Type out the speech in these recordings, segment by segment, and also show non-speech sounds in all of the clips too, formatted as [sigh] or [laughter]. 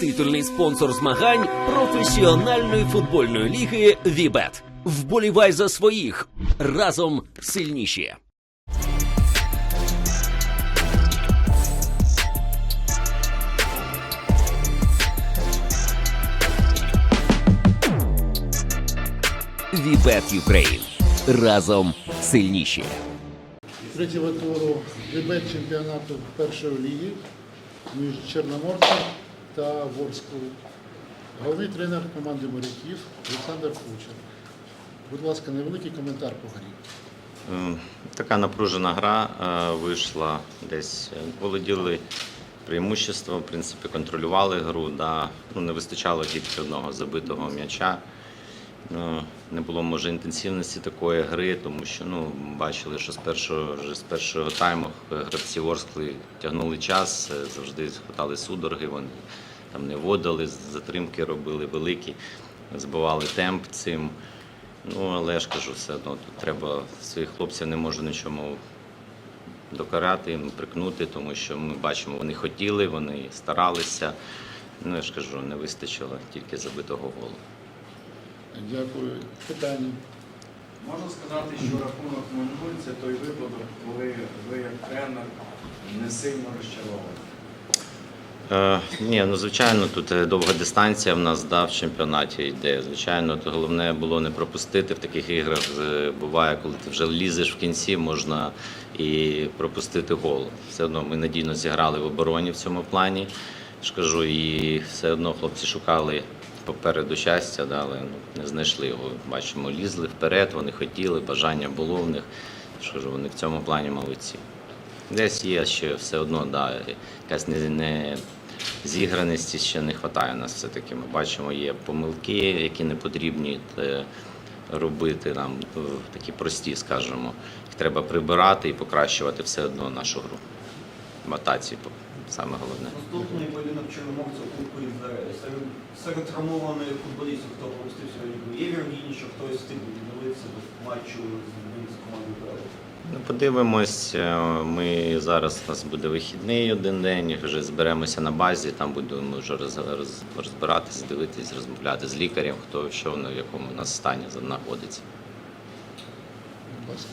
титульний спонсор змагань професіональної футбольної ліги Вібет. Вболівай за своїх разом сильніші. Вібет Юкрейн разом сильніші. Третього туру дебет чемпіонату першої ліги між Чорноморцем та Ворською. Головний тренер команди моряків Олександр Кучер. Будь ласка, невеликий коментар по грі. Е, Така напружена гра е, вийшла десь. Володіли преимущество, в принципі, контролювали гру. Да. Ну, не вистачало тільки одного забитого м'яча. Ну, не було може інтенсивності такої гри, тому що ну, бачили, що з першого, вже з першого тайму гравці Ворскли тягнули час, е, завжди хватали судороги, вони там не водили, затримки робили великі, збивали темп цим. Ну, але я ж кажу, все одно тут треба своїх хлопців не можу нічому докарати, прикнути, тому що ми бачимо, вони хотіли, вони старалися. Ну, я ж кажу, не вистачило тільки забитого голу. Дякую. Питання. Можна сказати, що рахунок 0-0 це той випадок, коли ви як тренер не сильно розчаровані. Е, ні, ну звичайно, тут е, довга дистанція в нас да, в чемпіонаті йде. Звичайно, то головне було не пропустити в таких іграх. е, Буває, коли ти вже лізеш в кінці, можна і пропустити гол. Все одно ми надійно зіграли в обороні в цьому плані. Я ж кажу, і все одно хлопці шукали попереду щастя, да, але ну, не знайшли його. Бачимо, лізли вперед, вони хотіли, бажання було в них. Я ж вони в цьому плані молодці. Десь є ще все одно, да, якась не, не зіграності ще не вистачає нас все-таки. Ми бачимо, є помилки, які не потрібні е, робити нам, е, такі прості, скажімо. Їх треба прибирати і покращувати все одно нашу гру. Матації саме головне. Наступний поєдинок чорноморця у Кубку Серед, серед травмованих футболістів, хто пропустив сьогодні, є вірогідність, що хтось встиг відновитися до матчу з, з командою. Ну, подивимось, е, ми зараз у нас буде вихідний один день, вже зберемося на базі, там будемо вже роз, роз, розбиратись, дивитись, розмовляти з лікарем, хто що в якому у нас стані знаходиться. Будь ласка.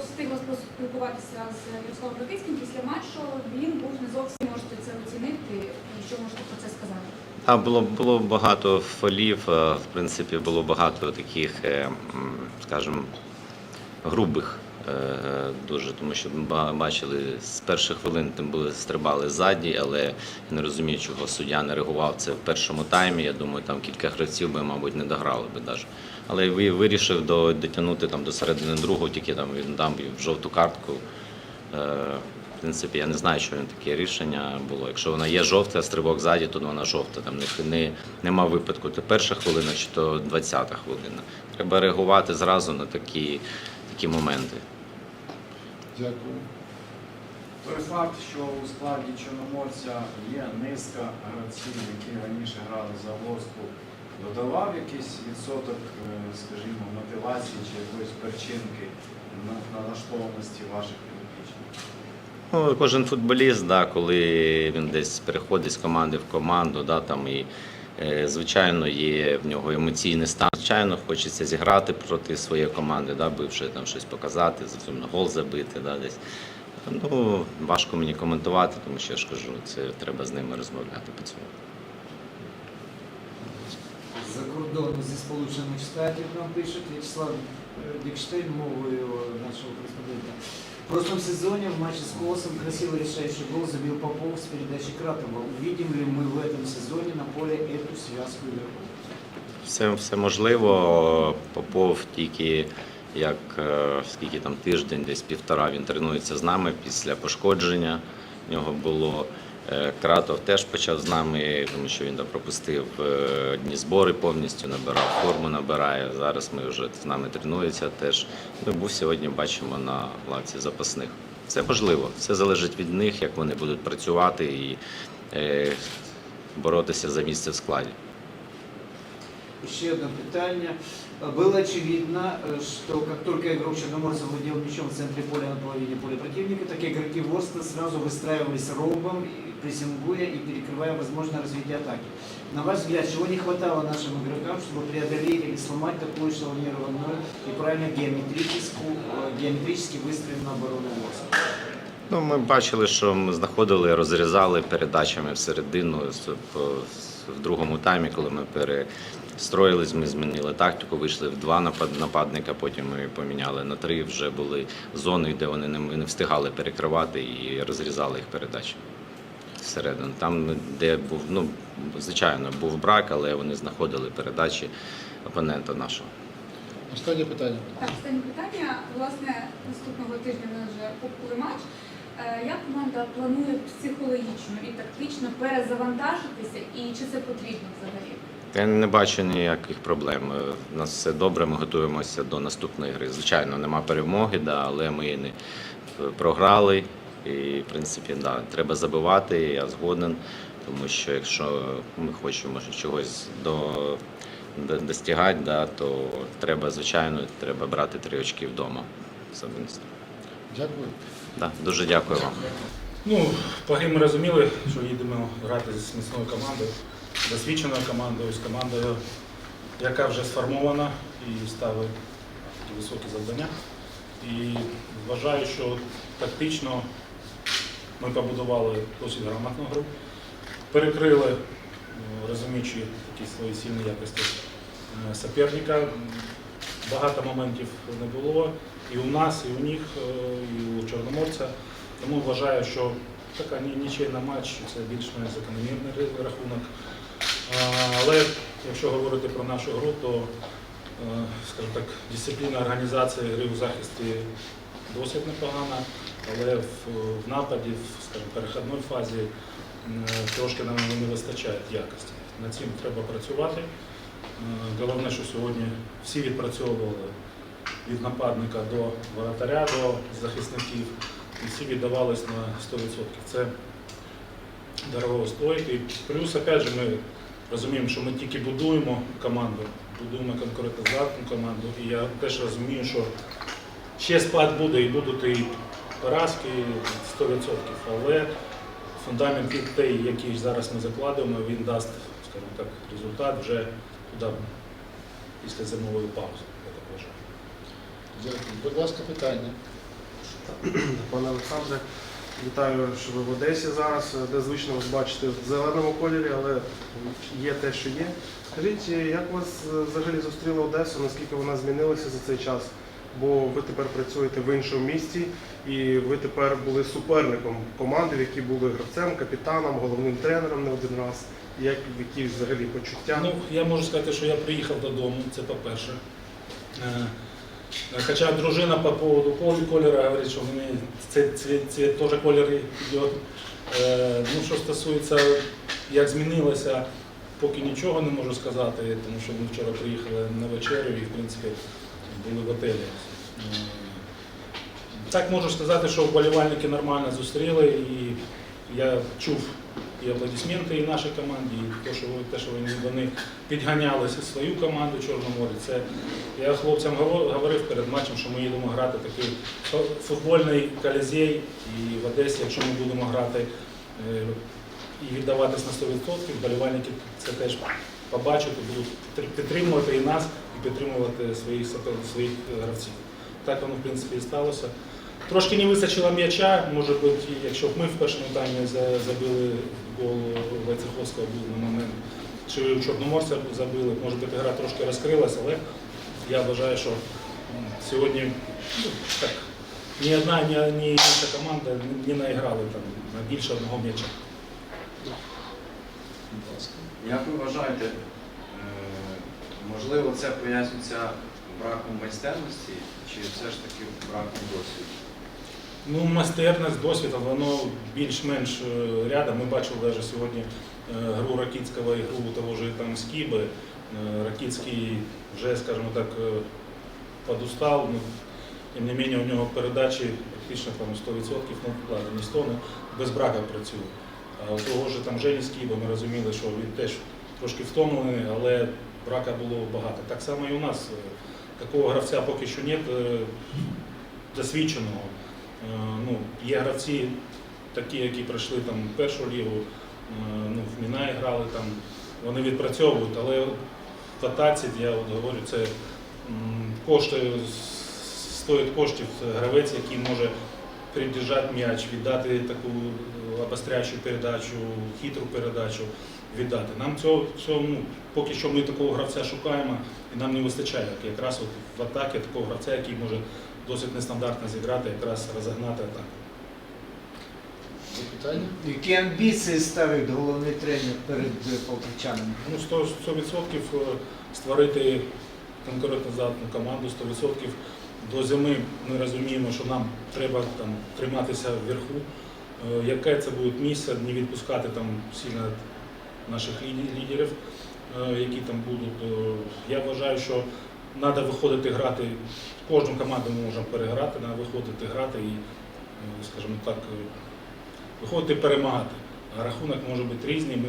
Встигла поспілкуватися з Ярославом Ракицьким після матчу. Він був не зовсім можете це оцінити. Що можете про це сказати? А було було багато фолів. е, В принципі, було багато таких, е, скажімо, грубих. Е, Дуже, тому що ми бачили з перших хвилин там були стрибали ззаді, але не розумію, чого суддя не реагував це в першому таймі. Я думаю, там кілька гравців би, мабуть, не дограли би навіть. Але вирішив до, дотягнути там до середини другого, тільки там він їм жовту картку. Е, В принципі, я не знаю, що він таке рішення було. Якщо вона є жовта, а стрибок ззаді, то вона жовта. Там не, не, нема випадку. То перша хвилина чи то 20-та хвилина. Треба реагувати зразу на такі, такі моменти. Дякую. Той факт, що у складі Чорноморця є низка гравців, які раніше грали за Ворску, додавав якийсь відсоток, е, скажімо, мотивації чи якоїсь перчинки на, на налаштованості ваших підопічних? Ну, кожен футболіст, да, коли він десь переходить з команди в команду, да, там і, звичайно, є в нього емоційний стан. Звичайно, хочеться зіграти проти своєї команди, да, бивши там щось показати, зовсім гол забити. Да, десь. Ну, важко мені коментувати, тому що я ж кажу, це треба з ними розмовляти по цьому. За кордону зі Сполучених Штатів нам пишуть В'ячеслав е, Дікштейн мовою нашого кореспондента. В прошлом сезоне в матче с Колосом красиво решающий гол забил Попов с передачи Кратова. Увидим ли мы в этом сезоне на поле эту связку игроков? Все, все можливо. Попов тільки як е, скільки там тиждень, десь півтора він тренується з нами після пошкодження. В нього було Е, Кратов теж почав з нами, тому що він пропустив одні дні збори повністю, набирав форму, набирає. Зараз ми вже з нами тренується теж. Ну, був сьогодні, бачимо на лавці запасних. Це можливо, все залежить від них, як вони будуть працювати і е, боротися за місце в складі Еще одно питание. Было очевидно, э, что как только игрок Черноморца владел мячом в центре поля на половине поля противника, так игроки Ворста сразу выстраивались ромбом, и прессингуя и перекрывая возможное развитие атаки. На ваш взгляд, чего не хватало нашим игрокам, чтобы преодолеть или сломать такую эшелонированную и правильно геометрическую, э, геометрически выстроенную оборону Ворска? Ну, ми бачили, що ми знаходили, розрізали передачами всередину з- по- в другому таймі, коли ми перестроїлись, ми змінили тактику, вийшли в два напад- нападника, потім ми поміняли на три. Вже були зони, де вони не, не встигали перекривати і розрізали їх передачі всередину. Там, де був, ну, звичайно, був брак, але вони знаходили передачі опонента нашого. Останнє питання. Так, останнє питання. Власне, наступного тижня нас вже кубковий матч. Е, Як команда планує психологічно і тактично перезавантажитися, і чи це потрібно взагалі? Я не бачу ніяких проблем. Е, У нас все добре, ми готуємося до наступної гри. Звичайно, нема перемоги, да, але ми її не е, програли. І, в принципі, да, треба забивати, я згоден, тому що якщо ми хочемо чогось до, до, достигати, да, то треба, звичайно, треба брати три очки вдома. Особисто. Дякую. Да, дуже дякую вам. Ну, по грі ми розуміли, що їдемо грати з міцною командою, досвідченою командою, з командою, яка вже сформована і ставить високі завдання. І вважаю, що тактично ми побудували досить грамотну гру, перекрили, е, розуміючи такі свої сильні якості е, суперника. Багато моментів не було і у нас, і у них, е, і у Чорноморця. Тому вважаю, що така ні- нічийна матч це більш-менш закономірний рахунок. Але якщо говорити про нашу гру, то е, скажімо так, дисципліна організації гри у захисті досить непогана, але в, нападі, в скажімо, перехідній фазі трошки нам не вистачає якості. Над цим треба працювати. Е, Головне, що сьогодні всі відпрацьовували від нападника до воротаря, до захисників, і всі віддавались на 100%. Це дорого стоїть. І плюс, опять же, ми розуміємо, що ми тільки будуємо команду, будуємо конкурентоздатну команду. І я теж розумію, що ще спад буде і будуть і поразки 100%. Але фундамент від той, який зараз ми закладуємо, він дасть, скажімо так, результат вже туди після зимової паузи. Я так вважаю. Дякую. Будь ласка, питання. Пане Олександре, вітаю, що ви в Одесі зараз, де звично вас бачити в зеленому кольорі, але є те, що є. Скажіть, як вас е, взагалі зустріла Одеса, наскільки вона змінилася за цей час? Бо ви тепер працюєте в іншому місті, і ви тепер були суперником команди, в якій були гравцем, капітаном, головним тренером не один раз. Як які взагалі почуття? Ну, я можу сказати, що я приїхав додому, це по-перше. Хоча дружина по поводу кол- кольору говорить, що мені це, це, це теж колір йде. Е, Ну, що стосується, як змінилося, поки нічого не можу сказати, тому що ми вчора приїхали на вечерю і, в принципі, були в готелі. Е, Так можу сказати, що вболівальники нормально зустріли, і я чув і аплодисменти і нашій команді, і те, що, ви- те, що вони, підганялися свою команду Чорноморі. Це я хлопцям гово- говорив перед матчем, що ми їдемо грати такий футбольний колізей, і в Одесі, якщо ми будемо грати е, і віддаватись на 100%, вболівальники це теж побачать будуть підтримувати і нас, і підтримувати своїх своїх гравців. Так воно в принципі і сталося. Трошки не вистачило м'яча, може бути, якщо б ми в першому таймі забили гол Войцеховського був на момент, чи у Чорноморця забили, може бути, гра трошки розкрилася, але я вважаю, що сьогодні ну, так, ні одна, ні, ні інша команда не, не наіграли там на більше одного м'яча. Як ви вважаєте, е, можливо, це пояснюється браком майстерності, чи все ж таки браком досвіду? Ну, майстерність, досвід, воно більш-менш е, рядом. Ми бачили навіть сьогодні е, гру Ракітського і гру того ж там Скіби. Е, Ракітський вже, скажімо так, подустав, ну, тим не менше у нього передачі практично там 100%, ну, ладно, не 100, але без брака працює. А у того ж там Жені Скіба ми розуміли, що він теж трошки втомлений, але брака було багато. Так само і у нас такого гравця поки що нет досвідченого. Е, Ну, є гравці такі, які пройшли там першу лігу, е, ну, в Мінаї грали там, вони відпрацьовують, але в атаці, я от говорю, це коштує, стоїть коштів гравець, який може придержати м'яч, віддати таку е, обостряючу передачу, хитру передачу віддати. Нам цього, цього ну, поки що ми такого гравця шукаємо і нам не вистачає. Якраз от в атакі такого гравця, який може досить нестандартно зіграти, якраз розігнати атаку. Запитання? Які амбіції ставить головний тренер перед е, полтавчанами? Ну, 100%, 100% створити конкурентоздатну команду, 100% до зими ми розуміємо, що нам треба там, триматися вверху. Е, Яке це буде місце, не відпускати там сильно наших лідерів, е, які там будуть. Е, Я вважаю, що треба виходити грати. Кожну команду ми можемо переграти, треба виходити грати і, е, скажімо так, е, виходити перемагати. А рахунок може бути різний. Ми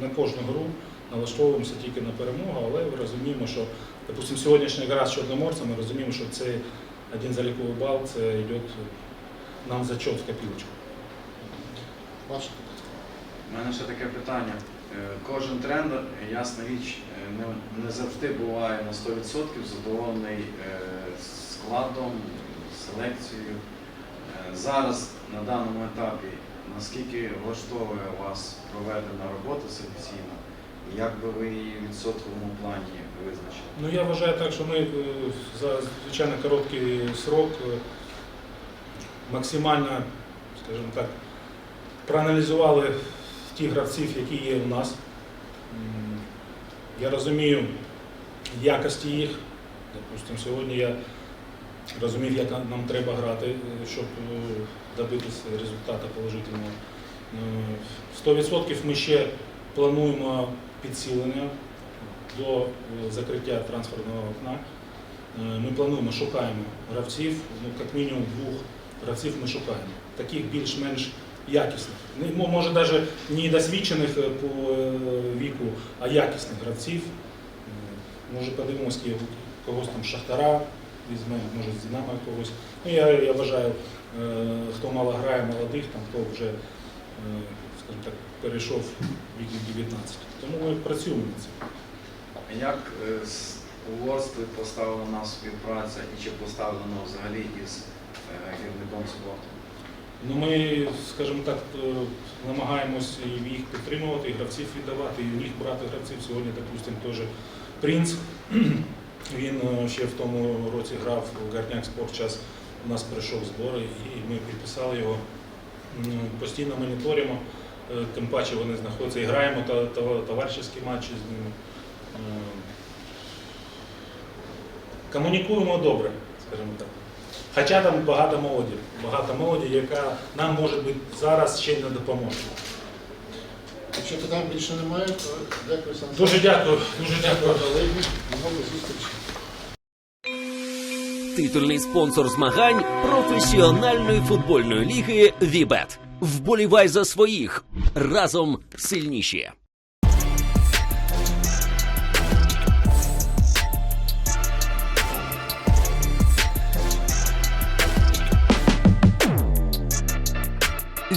на кожну гру налаштовуємося тільки на перемогу, але розуміємо, що, допустимо, сьогоднішня гра з Чорноморцем, ми розуміємо, що це один заліковий бал, це йде нам зачет в копілочку. Ваше У мене ще таке питання. Е, Кожен тренер, ясна річ, е, не, завжди буває на 100% задоволений е, складом, селекцією. Зараз на даному етапі наскільки влаштовує вас проведена робота селекційна, як би ви її в відсотковому плані визначили? Ну я вважаю так, що ми за звичайно короткий срок максимально, скажімо так, проаналізували тих гравців, які є у нас. Я розумію якості їх. Допустимо, сьогодні я розумів, як нам треба грати, е, щоб е, добитися результату положительного. Е, 100% ми ще плануємо підсилення до е, закриття трансферного окна. Е, Ми плануємо, шукаємо гравців, ну, як мінімум двох гравців ми шукаємо, таких більш-менш якісних. Може навіть не досвідчених е, по е, віку, а якісних гравців. Е, Може подивимося, когось там Шахтара, візьмемо, може з Динамо когось. Ну, я, я вважаю, хто мало грає молодих, там, хто вже скажімо так, перейшов вік 19. Тому ми працюємо над цим. Як е, з угорстві поставлена співпраця і чи поставлено взагалі із керівником спорту? Ну, ми, скажімо так, е, намагаємось їх підтримувати, і гравців віддавати, і у них брати гравців. Сьогодні, допустимо, теж принц. [clears throat] Він е, ще в тому році грав у Гарняк спорт час. У нас прийшов збори, і ми підписали його. Постійно моніторимо, е, тим паче вони знаходяться і граємо та, матчі з ними. Комунікуємо добре, скажімо так. Хоча там багато молоді, багато молоді, яка нам може бути зараз ще не допоможе. Якщо питань більше немає, то дякую, Сан Дуже дякую, дуже дякую. колеги. До нових зустрічей. Титульний спонсор змагань професіональної футбольної ліги Вібет. Вболівай за своїх разом сильніші.